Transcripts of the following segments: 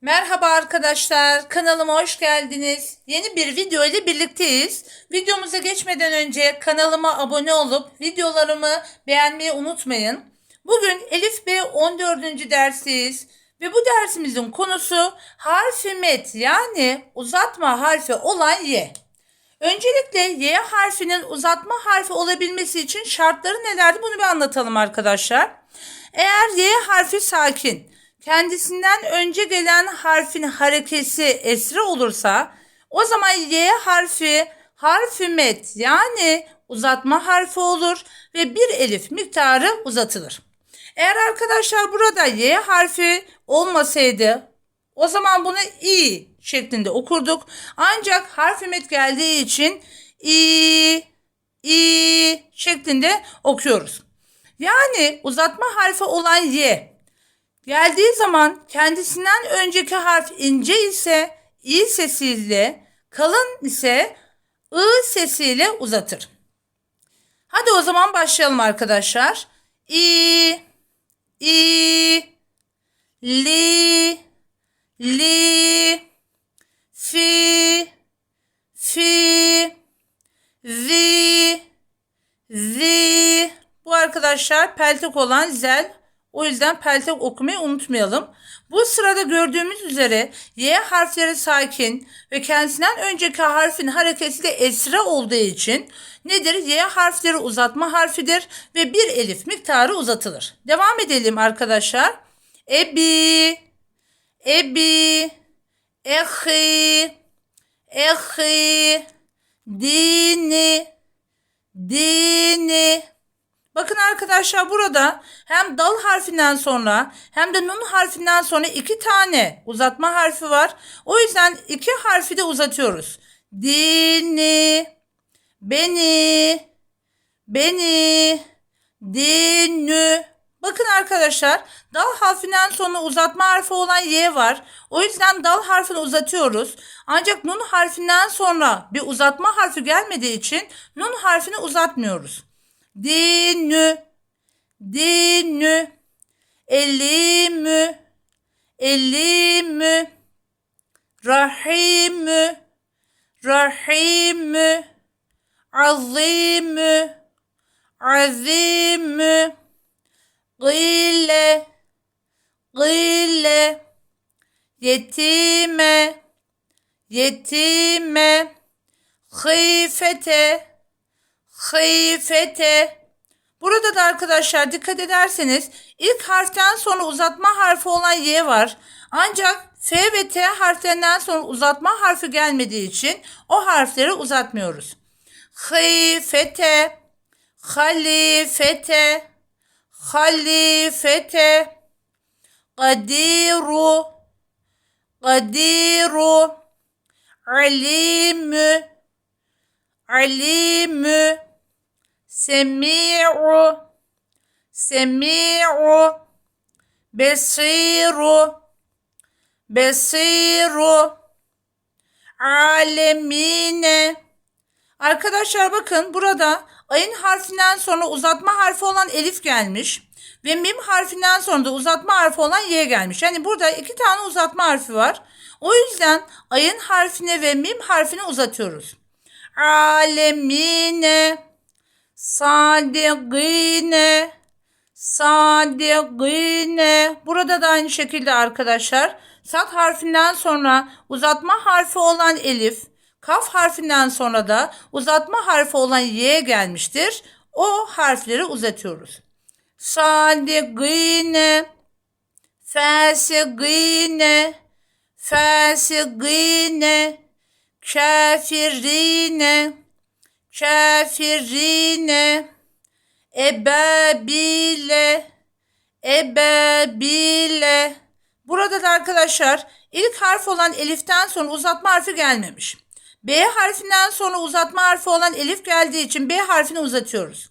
Merhaba arkadaşlar, kanalıma hoş geldiniz. Yeni bir video ile birlikteyiz. Videomuza geçmeden önce kanalıma abone olup videolarımı beğenmeyi unutmayın. Bugün Elif B 14. dersiyiz ve bu dersimizin konusu harfi met yani uzatma harfi olan Y. Öncelikle Y harfinin uzatma harfi olabilmesi için şartları nelerdi bunu bir anlatalım arkadaşlar. Eğer Y harfi sakin, kendisinden önce gelen harfin harekesi esre olursa o zaman Y harfi harfi met yani uzatma harfi olur ve bir elif miktarı uzatılır. Eğer arkadaşlar burada Y harfi olmasaydı o zaman bunu i şeklinde okurduk. Ancak harfi met geldiği için i i şeklinde okuyoruz. Yani uzatma harfi olan y geldiği zaman kendisinden önceki harf ince ise i sesiyle, kalın ise ı sesiyle uzatır. Hadi o zaman başlayalım arkadaşlar. İ, i, li, li, fi, fi, zi, zi. Bu arkadaşlar peltek olan zel. O yüzden peltek okumayı unutmayalım. Bu sırada gördüğümüz üzere Y harfleri sakin ve kendisinden önceki harfin hareketi de esre olduğu için nedir? Y harfleri uzatma harfidir ve bir elif miktarı uzatılır. Devam edelim arkadaşlar. Ebi, ebi, ehi, ehi, dini, dini. Bakın arkadaşlar burada hem dal harfinden sonra hem de nun harfinden sonra iki tane uzatma harfi var. O yüzden iki harfi de uzatıyoruz. Dini, beni, beni, dinü. Bakın arkadaşlar dal harfinden sonra uzatma harfi olan y var. O yüzden dal harfini uzatıyoruz. Ancak nun harfinden sonra bir uzatma harfi gelmediği için nun harfini uzatmıyoruz. Dinü, dinü, elimü, elimü, rahimü, rahimü, azimü, azimü, gıyle, gıyle, yetime, yetime, hıfete, hıfete. Burada da arkadaşlar dikkat ederseniz ilk harften sonra uzatma harfi olan Y var. Ancak F ve T harflerinden sonra uzatma harfi gelmediği için o harfleri uzatmıyoruz. Hıfete, halifete, halifete, kadiru, kadiru, alimü, alimü, semi'u, semi'u, besiru, besiru, alemine. Arkadaşlar bakın burada ayın harfinden sonra uzatma harfi olan elif gelmiş. Ve mim harfinden sonra da uzatma harfi olan y gelmiş. Yani burada iki tane uzatma harfi var. O yüzden ayın harfine ve mim harfini uzatıyoruz. Alemine, sadigine, sadigine. Burada da aynı şekilde arkadaşlar. Sat harfinden sonra uzatma harfi olan elif, kaf harfinden sonra da uzatma harfi olan y gelmiştir. O harfleri uzatıyoruz. Sadigine, fasigine, fasigine, kafirine, kafirine, ebabile, ebabile. Burada da arkadaşlar ilk harf olan eliften sonra uzatma harfi gelmemiş. B harfinden sonra uzatma harfi olan elif geldiği için B harfini uzatıyoruz.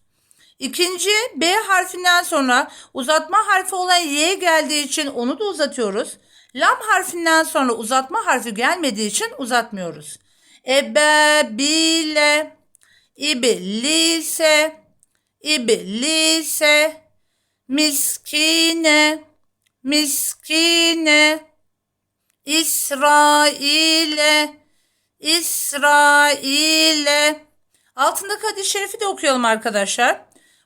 İkinci B harfinden sonra uzatma harfi olan Y geldiği için onu da uzatıyoruz. Lam harfinden sonra uzatma harfi gelmediği için uzatmıyoruz. Ebebile, iblise, iblise, miskine, miskine, İsrail'e İsrail'e Altındaki hadis-i şerifi de okuyalım arkadaşlar.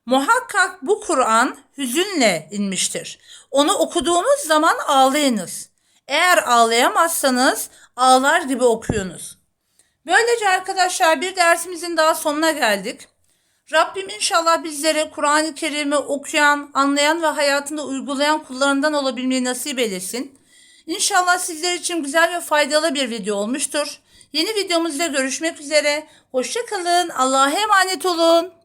Muhakkak bu Kur'an hüzünle inmiştir. Onu okuduğunuz zaman ağlayınız. Eğer ağlayamazsanız ağlar gibi okuyunuz. Böylece arkadaşlar bir dersimizin daha sonuna geldik. Rabbim inşallah bizlere Kur'an-ı Kerim'i okuyan, anlayan ve hayatında uygulayan kullarından olabilmeyi nasip eylesin. İnşallah sizler için güzel ve faydalı bir video olmuştur. Yeni videomuzda görüşmek üzere. Hoşçakalın. Allah'a emanet olun.